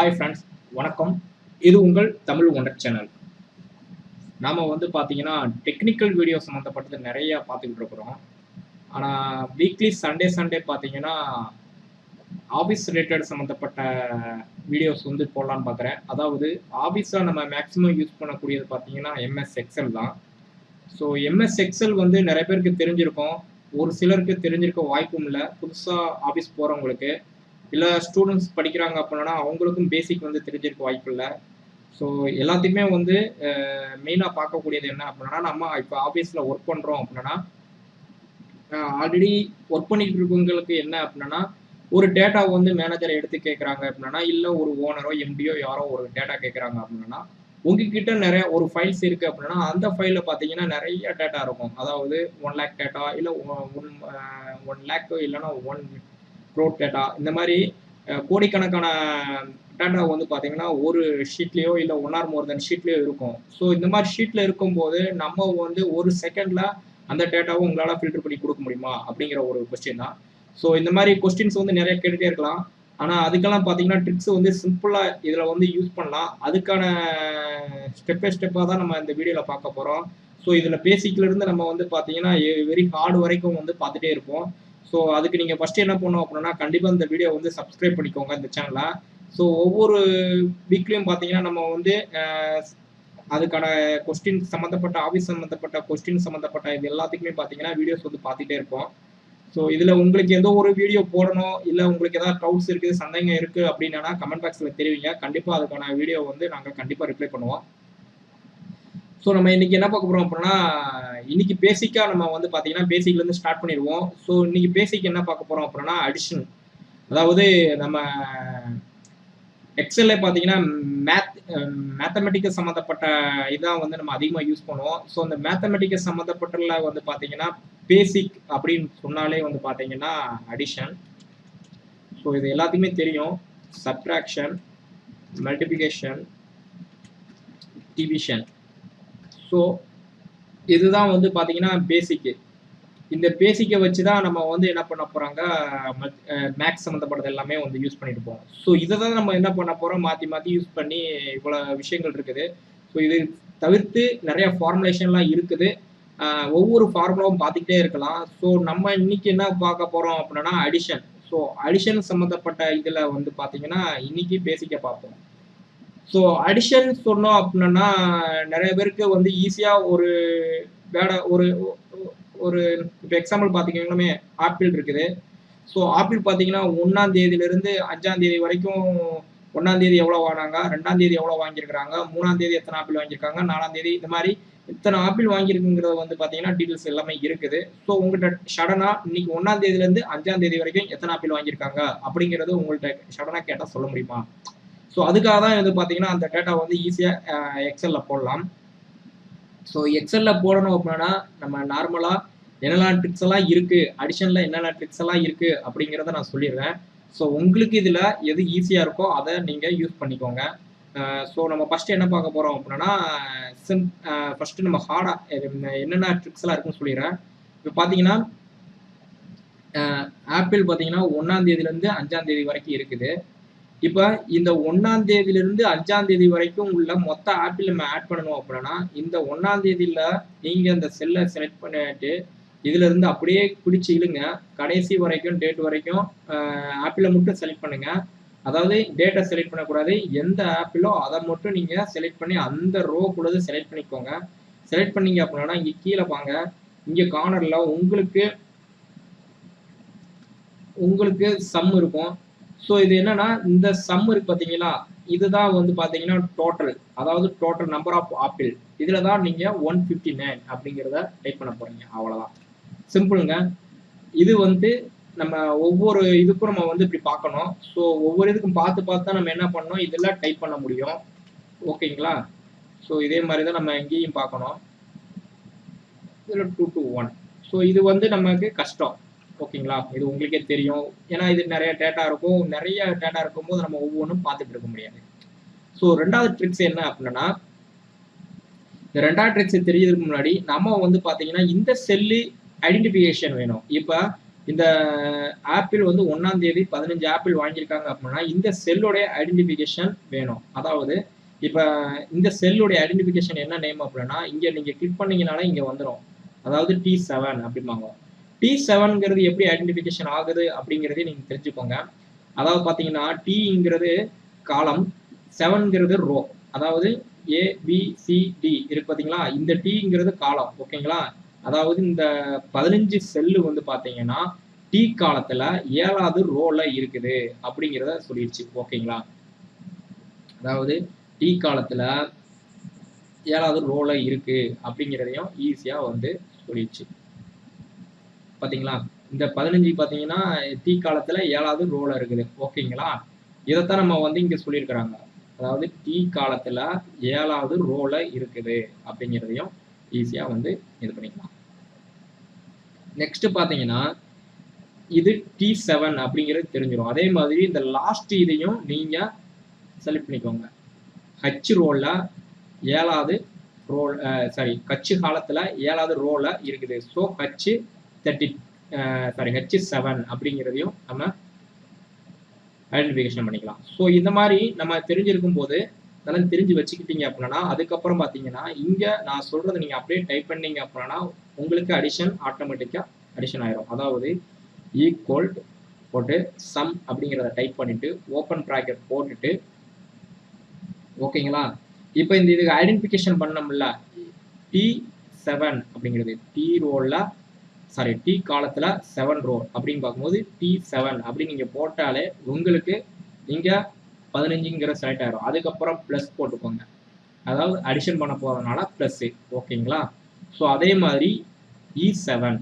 Hi friends வணக்கம். இது உங்கள் தமிழ் ஒண்டர் சேனல் நாம் வந்து பார்த்தீங்கன்னா டெக்னிக்கல் வீடியோ சம்மந்தப்பட்டது நிறைய பார்த்துக்கிட்டு இருக்கிறோம். ஆனால் வீக்லி சண்டே சண்டே பார்த்தீங்கன்னா ஆஃபீஸ் ரிலேட்டட் சம்மந்தப்பட்ட வீடியோஸ் வந்து போடலான்னு பார்க்குறேன் அதாவது ஆஃபீஸாக நம்ம மேக்ஸிமம் யூஸ் பண்ணக்கூடியது பார்த்தீங்கன்னா எம்எஸ் எக்ஸல் தான். ஸோ எம்எஸ் எக்ஸல் வந்து நிறைய பேருக்கு தெரிஞ்சிருக்கும். ஒரு சிலருக்கு தெரிஞ்சிருக்க வாய்ப்பும் இல்லை. புதுசாக ஆஃபீஸ் போகிறவங்களுக்கு இல்லை ஸ்டூடெண்ட்ஸ் படிக்கிறாங்க அப்படின்னா அவங்களுக்கும் பேசிக் வந்து தெரிஞ்சிருக்க வாய்ப்பு இல்லை. ஸோ எல்லாத்தையுமே வந்து மெயினாக பார்க்கக்கூடியது என்ன அப்படின்னா நம்ம இப்போ ஆஃபீஸில் ஒர்க் பண்ணுறோம் அப்படின்னா ஆல்ரெடி ஒர்க் பண்ணிட்டு இருக்கவங்களுக்கு என்ன அப்படின்னா ஒரு டேட்டா வந்து மேனேஜரை எடுத்து கேட்குறாங்க அப்படின்னா இல்லை ஒரு ஓனரோ எம்டியோ யாரோ ஒரு டேட்டா கேட்குறாங்க அப்படின்னா உங்ககிட்ட நிறைய ஒரு ஃபைல்ஸ் இருக்கு அப்படின்னா அந்த ஃபைலில் பார்த்தீங்கன்னா நிறைய டேட்டா இருக்கும். அதாவது ஒன் லேக் டேட்டா இல்லை ஒன் ஒன் லேக்கோ இல்லைன்னா ஒன் ரோட் டேட்டா இந்த மாதிரி கோடிக்கணக்கான டேட்டா வந்து பார்த்தீங்கன்னா ஒரு ஷீட்லேயோ இல்லை ஒன் ஆர் மோர் தென் ஷீட்லேயோ இருக்கும். ஸோ இந்த மாதிரி ஷீட்டில் இருக்கும்போது நம்ம வந்து ஒரு செகண்டில் அந்த டேட்டாவும் உங்களால் ஃபில்டர் பண்ணி கொடுக்க முடியுமா? அப்படிங்கிற ஒரு கொஸ்டின் தான். ஸோ இந்த மாதிரி கொஸ்டின்ஸ் வந்து நிறைய கேட்டுகிட்டே இருக்கலாம். ஆனால் அதுக்கெல்லாம் பார்த்தீங்கன்னா ட்ரிக்ஸ் வந்து சிம்பிளாக இதில் வந்து யூஸ் பண்ணலாம். அதுக்கான ஸ்டெப் பை ஸ்டெப்பாக தான் நம்ம இந்த வீடியோவில் பார்க்க போகிறோம் ஸோ இதில் பேசிக்லேருந்து நம்ம வந்து பார்த்தீங்கன்னா வெரி ஹார்டு வரைக்கும் வந்து பார்த்துட்டே இருப்போம். ஸோ அதுக்கு நீங்கள் ஃபஸ்ட்டு என்ன பண்ணணும் அப்படின்னா கண்டிப்பாக இந்த வீடியோ வந்து சப்ஸ்கிரைப் பண்ணிக்கோங்க இந்த சேனலை ஸோ ஒவ்வொரு வீக்லேயும் பார்த்தீங்கன்னா நம்ம வந்து அதுக்கான கொஸ்டின் சம்மந்தப்பட்ட ஆஃபீஸ் சம்மந்தப்பட்ட கொஸ்டின் சம்மந்தப்பட்ட இது எல்லாத்துக்குமே பார்த்தீங்கன்னா வீடியோஸ் வந்து பார்த்துட்டே இருப்போம். ஸோ இதில் உங்களுக்கு ஏதோ ஒரு வீடியோ போடணும் இல்லை உங்களுக்கு ஏதாவது டவுட்ஸ் இருக்குது சந்தேகம் இருக்குது அப்படின்னா கமெண்ட் பாக்ஸில் தெரிவிங்க. கண்டிப்பாக அதுக்கான வீடியோ வந்து நாங்கள் கண்டிப்பாக ரிப்ளை பண்ணுவோம். ஸோ நம்ம இன்னைக்கு என்ன பார்க்க போகிறோம் அப்படின்னா இன்னைக்கு பேசிக்காக நம்ம வந்து பார்த்தீங்கன்னா பேசிக்லேருந்து ஸ்டார்ட் பண்ணிடுவோம். ஸோ இன்றைக்கி பேசிக் என்ன பார்க்க போகிறோம் அப்படின்னா அடிஷன் அதாவது நம்ம எக்ஸலில் பார்த்தீங்கன்னா மேத் மேத்தமெட்டிக்கல் சம்மந்தப்பட்ட இதான் வந்து நம்ம அதிகமாக யூஸ் பண்ணுவோம். ஸோ அந்த மேத்தமெட்டிக்கல் சம்மந்தப்பட்டல வந்து பார்த்தீங்கன்னா பேசிக் அப்படின்னு சொன்னாலே வந்து பார்த்தீங்கன்னா அடிஷன் ஸோ இது எல்லாத்துக்குமே தெரியும். சப்ட்ராக்ஷன் மல்டிபிகேஷன் டிவிஷன் ஸோ இதுதான் வந்து பார்த்தீங்கன்னா பேசிக்கு இந்த பேசிக்கை வச்சு தான் நம்ம வந்து என்ன பண்ண போகிறாங்க மேக்ஸ் சம்மந்தப்பட்டது எல்லாமே வந்து யூஸ் பண்ணிட்டு போவோம் ஸோ இதை தான் நம்ம என்ன பண்ண போகிறோம் மாற்றி மாற்றி யூஸ் பண்ணி இவ்வளோ விஷயங்கள் இருக்குது. ஸோ இது தவிர்த்து நிறைய ஃபார்முலேஷன்லாம் இருக்குது. ஒவ்வொரு ஃபார்முலாவும் பார்த்துக்கிட்டே இருக்கலாம். ஸோ நம்ம இன்னைக்கு என்ன பார்க்க போகிறோம் அப்படின்னா அடிஷன் ஸோ அடிஷன் சம்மந்தப்பட்ட இதில் வந்து பார்த்தீங்கன்னா இன்னைக்கு பேசிக்க பார்ப்போம். ஸோ அடிஷன் சொன்னோம் அப்படின்னா நிறைய பேருக்கு வந்து ஈஸியாக ஒரு வேட ஒரு ஒரு இப்போ எக்ஸாம்பிள் பார்த்தீங்கன்னா ஆப்பிள் இருக்குது. ஸோ ஆப்பிள் பார்த்தீங்கன்னா ஒன்றாம் தேதியிலேருந்து அஞ்சாம் தேதி வரைக்கும் ஒன்றாம் தேதி எவ்வளோ வாங்கினாங்க ரெண்டாம் தேதி எவ்வளோ வாங்கியிருக்கிறாங்க? மூணாம் தேதி எத்தனை ஆப்பிள் வாங்கியிருக்காங்க? நாலாம் தேதி இந்த மாதிரி இத்தனை ஆப்பிள் வாங்கியிருக்குங்கிறது வந்து பார்த்தீங்கன்னா டீட்டெயில்ஸ் எல்லாமே இருக்குது. ஸோ உங்கள்கிட்ட சடனாக இன்னைக்கு ஒன்றாம் தேதியிலேருந்து அஞ்சாம் தேதி வரைக்கும் எத்தனை ஆப்பிள் வாங்கியிருக்காங்க? அப்படிங்கிறது உங்கள்கிட்ட சடனாக கேட்டால் சொல்ல முடியுமா? ஸோ அதுக்காக தான் வந்து பார்த்தீங்கன்னா அந்த டேட்டா வந்து ஈஸியாக எக்ஸலில் போடலாம். ஸோ எக்ஸலில் போடணும் அப்படின்னா நம்ம நார்மலாக என்னெல்லாம் ட்ரிக்ஸ் எல்லாம் இருக்குது அடிஷனில் என்னென்ன ட்ரிக்ஸ் எல்லாம் இருக்குது அப்படிங்கிறத நான் சொல்லிடுறேன். ஸோ உங்களுக்கு இதில் எது ஈஸியாக இருக்கோ அதை நீங்கள் யூஸ் பண்ணிக்கோங்க. ஸோ நம்ம ஃபஸ்ட்டு என்ன பார்க்க போகிறோம் அப்படின்னா சிம் ஃபஸ்ட்டு நம்ம ஹார்டாக என்னென்ன ட்ரிக்ஸ் எல்லாம் இருக்குன்னு சொல்லிடுறேன். இப்போ பார்த்தீங்கன்னா ஆப்பிள் பார்த்தீங்கன்னா ஒன்றாம் தேதியிலேருந்து அஞ்சாம் தேதி வரைக்கும் இருக்குது. இப்போ இந்த ஒன்றாம் தேதியிலிருந்து அஞ்சாம் தேதி வரைக்கும் உள்ள மொத்த ஆப்பிள் நம்ம ஆட் பண்ணணும் அப்படின்னா இந்த ஒன்றாம் தேதியில் நீங்கள் அந்த செல்லை செலக்ட் பண்ணிட்டு இதுல இருந்து அப்படியே பிடிச்சி இழுங்க. கடைசி வரைக்கும் டேட் வரைக்கும் ஆப்பிளை மட்டும் செலக்ட் பண்ணுங்க. அதாவது டேட்டை செலக்ட் பண்ணக்கூடாது. எந்த ஆப்பிளோ அதை மட்டும் நீங்க செலக்ட் பண்ணி அந்த ரோ கூட செலக்ட் பண்ணிக்கோங்க. செலக்ட் பண்ணீங்க அப்படின்னா இங்க கீழே பாங்க இங்க கார்னர்ல உங்களுக்கு உங்களுக்கு சம் இருக்கும். ஸோ இது என்னன்னா இந்த சம் இருக்கு பார்த்தீங்களா இதுதான் வந்து பார்த்தீங்கன்னா டோட்டல் அதாவது டோட்டல் நம்பர் ஆஃப் ஆப்பிள் இதில் தான் நீங்கள் ஒன் ஃபிஃப்டி நைன் அப்படிங்கிறத டைப் பண்ண போகிறீங்க அவ்வளோதான் சிம்பிளுங்க இது வந்து நம்ம ஒவ்வொரு இதுக்கும் நம்ம வந்து இப்படி பார்க்கணும். ஸோ ஒவ்வொரு இதுக்கும் பார்த்து பார்த்து தான் நம்ம என்ன பண்ணோம் இதெல்லாம் டைப் பண்ண முடியும். ஓகேங்களா ஸோ இதே மாதிரி தான் நம்ம எங்கேயும் பார்க்கணும். இதில் டூ டூ ஒன் ஸோ இது வந்து நமக்கு கஷ்டம். ஓகேங்களா? இது உங்களுக்கே தெரியும். ஏன்னா இது நிறைய டேட்டா இருக்கும். நிறைய டேட்டா இருக்கும்போது நம்ம ஒவ்வொன்றும் பார்த்துட்டு இருக்க முடியாது. ஸோ ரெண்டாவது ட்ரிக்ஸ் என்ன அப்படின்னா இந்த ரெண்டாவது ட்ரிக்ஸ் தெரியறதுக்கு முன்னாடி நம்ம வந்து பார்த்தீங்கன்னா இந்த செல்லு ஐடென்டிஃபிகேஷன் வேணும். இப்போ இந்த ஆப்பிள் வந்து ஒன்றாம் தேதி பதினஞ்சு ஆப்பிள் வாங்கியிருக்காங்க அப்படின்னா இந்த செல்லுடைய ஐடென்டிஃபிகேஷன் வேணும். அதாவது இப்போ இந்த செல்லுடைய ஐடென்டிஃபிகேஷன் என்ன நேம் அப்படின்னா இங்கே நீங்கள் கிளிக் பண்ணீங்கனாலே இங்கே வந்துடும் அதாவது டி செவன் அப்படிம்பாங்க. டி செவன்ங்கிறது எப்படி ஐடென்டிஃபிகேஷன் ஆகுது அப்படிங்கிறதையும் நீங்கள் தெரிஞ்சுக்கோங்க. அதாவது பார்த்தீங்கன்னா டீங்கிறது காலம் செவன்ங்கிறது ரோ அதாவது ஏ பி சி டி இருக்கு பார்த்தீங்களா? இந்த டீங்கிறது காலம் ஓகேங்களா? அதாவது இந்த பதினஞ்சு செல்லு வந்து பார்த்தீங்கன்னா டி காலத்தில் ஏழாவது ரோல இருக்குது அப்படிங்கிறத சொல்லிடுச்சு ஓகேங்களா? அதாவது டி காலத்தில் ஏழாவது ரோல இருக்கு அப்படிங்கிறதையும் ஈஸியாக வந்து சொல்லிடுச்சு பாத்தீங்களா? இந்த பதினஞ்சு பாத்தீங்கன்னா தீ காலத்துல ஏழாவது ரோல இருக்குது. ஓகேங்களா இதைத்தான் நம்ம வந்து இங்க சொல்லியிருக்கிறாங்க. அதாவது டீ காலத்துல ஏழாவது ரோல இருக்குது அப்படிங்கிறதையும் ஈஸியா வந்து இது பண்ணிக்கலாம். நெக்ஸ்ட் பாத்தீங்கன்னா இது டி செவன் அப்படிங்கிறது தெரிஞ்சிடும் அதே மாதிரி இந்த லாஸ்ட் இதையும் நீங்க செலக்ட் பண்ணிக்கோங்க. ஹச் ரோலில் ஏழாவது ரோல் சாரி கட்சி காலத்துல ஏழாவது ரோல இருக்குது. So ஹச்சு thirty sorry H seven அப்படிங்கிறதையும் நம்ம ஐடென்டிஃபிகேஷன் பண்ணிக்கலாம். ஸோ இந்த மாதிரி நம்ம தெரிஞ்சிருக்கும் போது அதெல்லாம் தெரிஞ்சு வச்சுக்கிட்டீங்க அப்படின்னா அதுக்கப்புறம் பார்த்தீங்கன்னா இங்கே நான் சொல்கிறத நீங்கள் அப்படியே டைப் பண்ணீங்க அப்படின்னா உங்களுக்கு அடிஷன் ஆட்டோமேட்டிக்காக அடிஷன் ஆயிரும். அதாவது ஈக்குவல் போட்டு சம் அப்படிங்கிறத டைப் பண்ணிவிட்டு ஓப்பன் ப்ராக்கெட் போட்டுட்டு ஓகேங்களா இப்போ இந்த இதுக்கு ஐடென்டிஃபிகேஷன் பண்ணோம்ல டி செவன் அப்படிங்கிறது டி ரோலில் சாரி டி காலத்தில் செவன் ரோ அப்படின்னு பார்க்கும்போது டி செவன் அப்படின்னு நீங்கள் போட்டாலே உங்களுக்கு நீங்கள் பதினஞ்சுங்கிற செலக்ட் ஆகிடும் அதுக்கப்புறம் ப்ளஸ் போட்டுக்கோங்க. அதாவது அடிஷன் பண்ண போகிறதுனால ப்ளஸ்ஸு ஓகேங்களா ஸோ அதே மாதிரி இ செவன்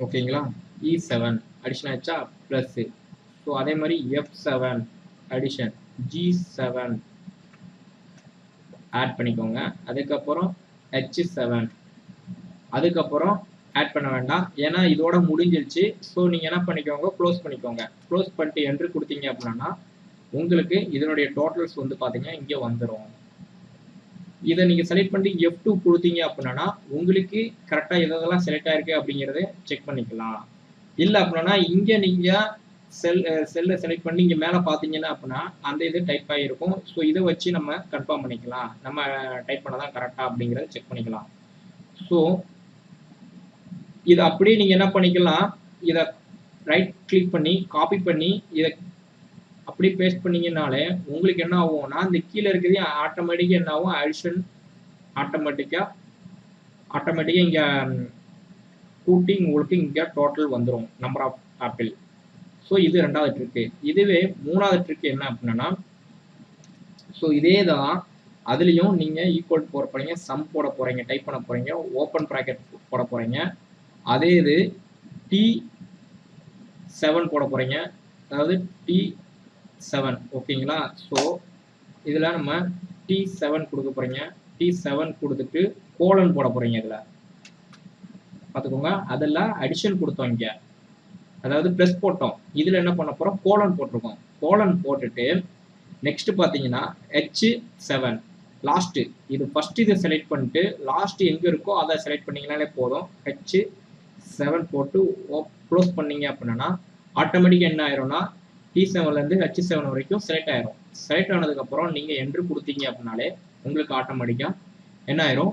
ஓகேங்களா இ செவன் அடிஷன் ஆச்சா ப்ளஸ்ஸு ஸோ அதே மாதிரி F seven addition G seven add பண்ணிக்கோங்க. அதுக்கப்புறம் ஹெச் செவன் அதுக்கப்புறம் ஆட் பண்ண வேண்டாம். ஏன்னா இதோட முடிஞ்சிருச்சு. ஸோ நீங்கள் என்ன பண்ணிக்கோங்க க்ளோஸ் பண்ணிக்கோங்க. க்ளோஸ் பண்ணிட்டு என்ட்ரு கொடுத்தீங்க அப்படின்னா உங்களுக்கு இதனுடைய டோட்டல்ஸ் வந்து பார்த்தீங்கன்னா இங்கே வந்துடும் இதை நீங்கள் செலக்ட் பண்ணி எஃப் டூ கொடுத்தீங்க அப்படின்னா உங்களுக்கு கரெக்டாக எதெல்லாம் செலக்ட் ஆயிருக்கு அப்படிங்கிறத செக் பண்ணிக்கலாம். இல்லை அப்படின்னா இங்கே நீங்கள் செல் செல்லை செலக்ட் பண்ணி இங்கே மேலே பார்த்தீங்கன்னா அப்படின்னா அந்த இது டைப் ஆகிருக்கும் ஸோ இதை வச்சு நம்ம கன்ஃபார்ம் பண்ணிக்கலாம். நம்ம டைப் பண்ணதான் கரெக்டாக அப்படிங்கிறத செக் பண்ணிக்கலாம். ஸோ இதை அப்படியே நீங்கள் என்ன பண்ணிக்கலாம் இதை ரைட் கிளிக் பண்ணி காப்பி பண்ணி இதை அப்படியே பேஸ்ட் பண்ணீங்கனாலே உங்களுக்கு என்ன ஆகும்னா இந்த கீழே இருக்கிறது ஆட்டோமேட்டிக்காக என்ன ஆகும்? அடிஷன் ஆட்டோமேட்டிக்காக ஆட்டோமேட்டிக்காக இங்கே கூட்டி உங்களுக்கு இங்கே டோட்டல் வந்துடும் நம்பர் ஆஃப் ஆப்பிள் ஸோ இது ரெண்டாவது ட்ரிக்கு இதுவே மூணாவது ட்ரிக் என்ன அப்படின்னா ஸோ இதே தான் அதுலேயும் நீங்கள் ஈக்குவல் போட போகிறீங்க சம் போட போகிறீங்க டைப் பண்ண போகிறீங்க ஓப்பன் ப்ராக்கெட் போட போகிறீங்க அதே இது டி செவன் போட போகிறீங்க அதாவது டி செவன் ஓகேங்களா ஸோ இதில் நம்ம டி செவன் கொடுக்க போகிறீங்க டி செவன் கொடுத்துட்டு கோலன் போட போகிறீங்க இதில். பார்த்துக்கோங்க. அதெல்லாம் அடிஷன் கொடுத்தோம் இங்கே. அதாவது ப்ளஸ் போட்டோம். இதில் என்ன பண்ண போகிறோம் கோலன் போட்டிருக்கோம். கோலன் போட்டுட்டு நெக்ஸ்ட் பார்த்தீங்கன்னா ஹெச் செவன் லாஸ்ட்டு இது ஃபஸ்ட்டு இதை செலக்ட் பண்ணிட்டு லாஸ்ட்டு எங்கே இருக்கோ அதை செலக்ட் பண்ணிங்கனாலே போதும். ஹெச் செவன் போட்டு க்ளோஸ் பண்ணீங்க அப்படின்னா ஆட்டோமேட்டிக்காக என்ன ஆயிரும்னா டி செவன்லேருந்து ஹெச் செவன் வரைக்கும் செலக்ட் ஆயிரும். செலக்ட் ஆனதுக்கப்புறம் நீங்கள் என்ட்ரு கொடுத்தீங்க அப்படின்னாலே உங்களுக்கு ஆட்டோமேட்டிக்காக என்ன ஆயிரும்?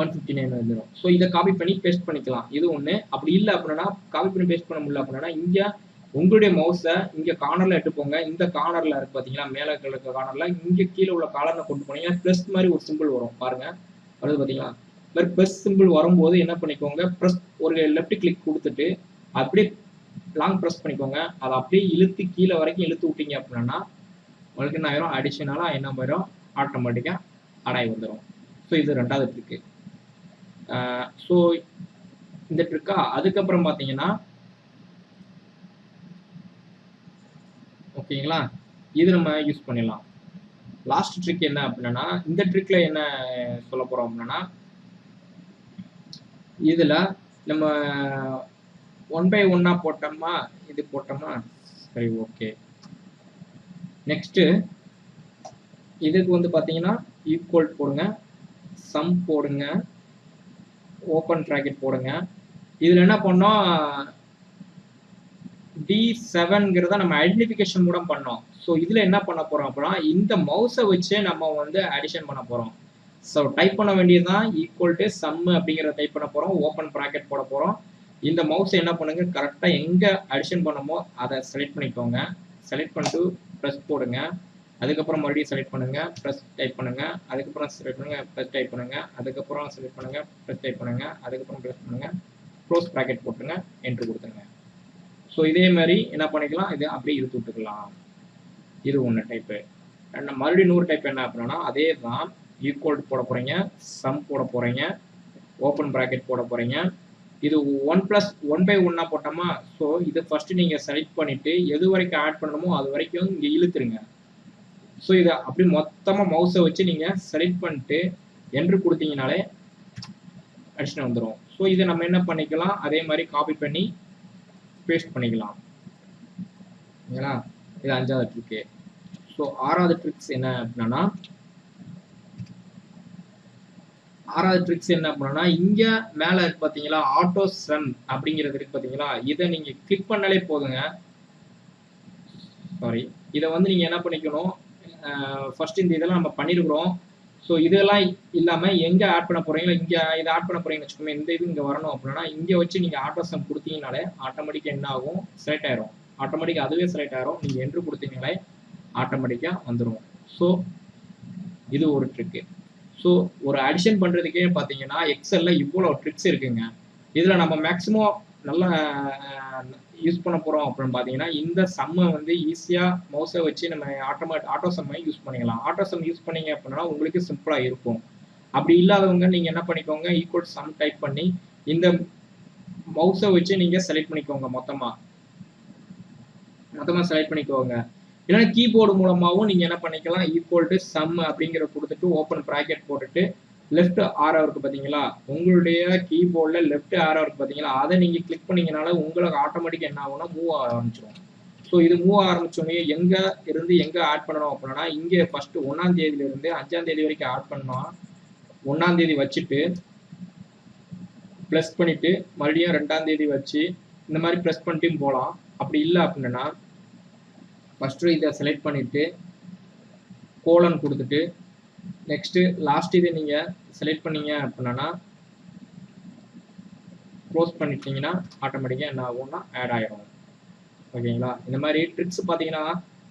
ஒன் ஃபிஃப்டி நைன் வந்துடும் ஸோ இதை காப்பி பண்ணி பேஸ்ட் பண்ணிக்கலாம். இது ஒன்று அப்படி இல்லை அப்படின்னா காப்பி பண்ணி பேஸ்ட் பண்ண முடியல அப்படின்னா இங்கே உங்களுடைய மவுஸை இங்கே கார்னரில் எட்டு போங்க. இந்த கார்னரில் இருக்கு பார்த்தீங்களா மேலே இருக்க கார்னரில் இங்கே கீழே உள்ள காலரில் கொண்டு போனீங்கன்னா ப்ளஸ் மாதிரி ஒரு சிம்பிள் வரும். பாருங்கள் அது பார்த்தீங்களா மாதிரி ப்ளஸ் சிம்பிள் வரும்போது என்ன பண்ணிக்கோங்க ப்ரெஸ் ஒரு லெஃப்ட் கிளிக் கொடுத்துட்டு அப்படியே லாங் ப்ரெஸ் பண்ணிக்கோங்க. அதை அப்படியே இழுத்து கீழே வரைக்கும் இழுத்து விட்டீங்க அப்படின்னா உங்களுக்கு என்ன ஆயிரும்? அடிஷனலாக என்ன ஆயிரும்? ஆட்டோமேட்டிக்காக அடாய் வந்துடும் ஸோ இது ரெண்டாவது ட்ரிக்கு ஸோ இந்த ட்ரிக்கா அதுக்கப்புறம் பார்த்தீங்கன்னா ஓகேங்களா இது நம்ம யூஸ் பண்ணிடலாம். லாஸ்ட் ட்ரிக் என்ன அப்படின்னா இந்த ட்ரிக்கில் என்ன சொல்ல போகிறோம் அப்படின்னா இதில் நம்ம ஒன் பை ஒன்னாக போட்டோமா? இது போட்டோமா? சரி ஓகே நெக்ஸ்ட்டு இதுக்கு வந்து பார்த்தீங்கன்னா ஈக்குவல் போடுங்க. சம் போடுங்க. ஓப்பன் ப்ராக்கெட் போடுங்க. இதில் என்ன பண்ணோம்? டி செவன்கிறத நம்ம ஐடென்டிஃபிகேஷன் மூலம் பண்ணோம். ஸோ இதில் என்ன பண்ண போகிறோம் அப்படின்னா இந்த மவுஸை வச்சே நம்ம வந்து அடிஷன் பண்ண போகிறோம் ஸோ டைப் பண்ண வேண்டியது தான் ஈக்குவல் டு சம் அப்படிங்கிறத டைப் பண்ண போகிறோம் ஓப்பன் ப்ராக்கெட் போட போகிறோம் இந்த மவுஸை என்ன பண்ணுங்க? கரெக்டாக எங்கே அடிஷன் பண்ணமோ அதை செலக்ட் பண்ணிக்கோங்க. செலக்ட் பண்ணிட்டு ப்ரெஸ் போடுங்க. அதுக்கப்புறம் மறுபடியும் செலக்ட் பண்ணுங்க. ப்ரெஸ் டைப் பண்ணுங்க. அதுக்கப்புறம் செலக்ட் பண்ணுங்க. ப்ரெஸ் டைப் பண்ணுங்க. அதுக்கப்புறம் செலக்ட் பண்ணுங்க. ப்ரெஸ் டைப் பண்ணுங்க. அதுக்கப்புறம் ப்ரெஸ் பண்ணுங்க. க்ளோஸ் ப்ராக்கெட் போட்டுருங்க. என்ட்ரு கொடுத்துருங்க. ஸோ இதே மாதிரி என்ன பண்ணிக்கலாம்? இது அப்படியே இழுத்து விட்டுக்கலாம். இது ஒன்று டைப்பு மறுபடியும் நூறு டைப் என்ன அப்படின்னா அதே தான் ஈக்குவல் போட போகிறீங்க சம் போட போகிறீங்க ஓப்பன் ப்ராக்கெட் போட போகிறீங்க இது ஒன் ப்ளஸ் ஒன் பை ஒன்னாக போட்டோமா? ஸோ இதை ஃபஸ்ட்டு நீங்கள் செலக்ட் பண்ணிவிட்டு எது வரைக்கும் ஆட் பண்ணணுமோ அது வரைக்கும் இங்கே இழுத்துருங்க. ஸோ இதை அப்படி மொத்தமாக மவுஸை வச்சு நீங்கள் செலக்ட் பண்ணிட்டு என்ட்ரு கொடுத்தீங்கனாலே அடிஷன் வந்துடும் ஸோ இதை நம்ம என்ன பண்ணிக்கலாம்? அதே மாதிரி காப்பி பண்ணி பேஸ்ட் பண்ணிக்கலாம். ஓகேங்களா இது அஞ்சாவது ட்ரிக்கு ஸோ ஆறாவது ட்ரிக்ஸ் என்ன அப்படின்னா ஆறாவது ட்ரிக்ஸ் என்ன பண்ணனா இங்க மேல இருக்கு பாத்தீங்களா ஆட்டோ சன் அப்படிங்கிறது இருக்கு பாத்தீங்களா இதை நீங்க கிளிக் பண்ணாலே போதுங்க. சாரி இதை வந்து நீங்க என்ன பண்ணிக்கணும் ஃபர்ஸ்ட் இந்த இதெல்லாம் நம்ம பண்ணிருக்கிறோம். ஸோ இதெல்லாம் இல்லாமல் எங்கே ஆட் பண்ண போகிறீங்களோ இங்கே இதை ஆட் பண்ண போகிறீங்கன்னு வச்சுக்கோங்க இந்த இது இங்கே வரணும் அப்படின்னா இங்கே வச்சு நீங்கள் ஆட்டோ சம் கொடுத்தீங்கனாலே ஆட்டோமேட்டிக்காக என்ன ஆகும்? செலக்ட் ஆயிரும். ஆட்டோமேட்டிக்காக அதுவே செலக்ட் ஆயிரும். நீங்கள் என்ட்ரு கொடுத்தீங்கனாலே ஆட்டோமேட்டிக்காக வந்துடும் ஸோ இது ஒரு ட்ரிக்கு ஸோ ஒரு அடிஷன் பண்ணுறதுக்கே பார்த்தீங்கன்னா எக்ஸலில் இவ்வளோ ட்ரிக்ஸ் இருக்குங்க. இதில் நம்ம மேக்ஸிமம் நல்லா யூஸ் பண்ண போகிறோம் அப்படின்னு பார்த்தீங்கன்னா இந்த சம்மை வந்து ஈஸியாக மவுஸை வச்சு நம்ம ஆட்டோமேட் ஆட்டோ சம்மை யூஸ் பண்ணிக்கலாம். ஆட்டோ சம் யூஸ் பண்ணீங்க அப்படின்னா உங்களுக்கு சிம்பிளாக இருக்கும். அப்படி இல்லாதவங்க நீங்கள் என்ன பண்ணிக்கோங்க ஈக்குவல் சம் டைப் பண்ணி இந்த மவுஸை வச்சு நீங்கள் செலக்ட் பண்ணிக்கோங்க மொத்தமாக மொத்தமாக செலக்ட் பண்ணிக்கோங்க. இல்லைன்னா கீபோர்டு மூலமாகவும் நீங்கள் என்ன பண்ணிக்கலாம் ஈக்குவல் டு சம் அப்படிங்கிற கொடுத்துட்டு ஓப்பன் ப்ராக்கெட் போட்டுட்டு லெஃப்ட் ஆரோ இருக்கு பார்த்தீங்களா உங்களுடைய கீபோர்டில் லெஃப்ட் ஆரோ இருக்கு பார்த்தீங்களா அதை நீங்கள் கிளிக் பண்ணீங்கனால உங்களுக்கு ஆட்டோமேட்டிக் என்ன ஆகும்னா மூவ் ஆரம்பிச்சிடும் ஸோ இது மூவ் ஆரம்பிச்சோடனே எங்கே இருந்து எங்கே ஆட் பண்ணணும் அப்படின்னா இங்கே ஃபஸ்ட்டு ஒன்றாம் தேதியிலிருந்து அஞ்சாம் தேதி வரைக்கும் ஆட் பண்ணோம் ஒன்றாம் தேதி வச்சுட்டு ப்ளஸ் பண்ணிவிட்டு மறுபடியும் ரெண்டாம் தேதி வச்சு இந்த மாதிரி ப்ரெஸ் பண்ணிட்டும் போகலாம். அப்படி இல்லை அப்படின்னா ஃபஸ்ட்டு இதை செலக்ட் பண்ணிவிட்டு கோலன் கொடுத்துட்டு நெக்ஸ்ட்டு லாஸ்ட் இதை நீங்கள் செலக்ட் பண்ணீங்க அப்படின்னா க்ளோஸ் பண்ணிட்டீங்கன்னா ஆட்டோமேட்டிக்காக என்ன ஆகும்னா ஆட் ஆகிடும் ஓகேங்களா? இந்த மாதிரி ட்ரிக்ஸ் பார்த்தீங்கன்னா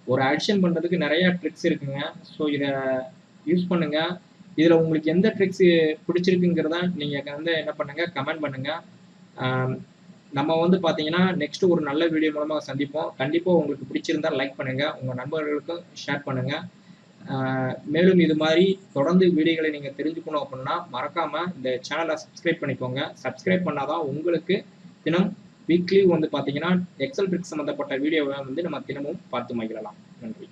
ஒரு ஆக்ஷன் பண்ணுறதுக்கு நிறையா ட்ரிக்ஸ் இருக்குங்க. ஸோ இதை யூஸ் பண்ணுங்கள் இதில் உங்களுக்கு எந்த ட்ரிக்ஸ் பிடிச்சிருக்குங்கிறத நீங்கள் வந்து என்ன பண்ணுங்கள் கமெண்ட் பண்ணுங்கள் நம்ம வந்து பார்த்தீங்கன்னா நெக்ஸ்ட் ஒரு நல்ல வீடியோ மூலமாக சந்திப்போம். கண்டிப்பாக உங்களுக்கு பிடிச்சிருந்தா லைக் பண்ணுங்கள் உங்கள் நண்பர்களுக்கும் ஷேர் பண்ணுங்கள் மேலும் இது மாதிரி தொடர்ந்து வீடியோகளை நீங்கள் தெரிஞ்சுக்கணும் அப்படின்னா மறக்காமல் இந்த சேனலை சப்ஸ்கிரைப் பண்ணிக்கோங்க. சப்ஸ்கிரைப் பண்ணாதான் உங்களுக்கு தினம் வீக்லி வந்து பார்த்தீங்கன்னா எக்ஸல் ட்ரிக்ஸ் சம்மந்தப்பட்ட வீடியோவை வந்து நம்ம தினமும் பார்த்து மகிழலாம். நன்றி.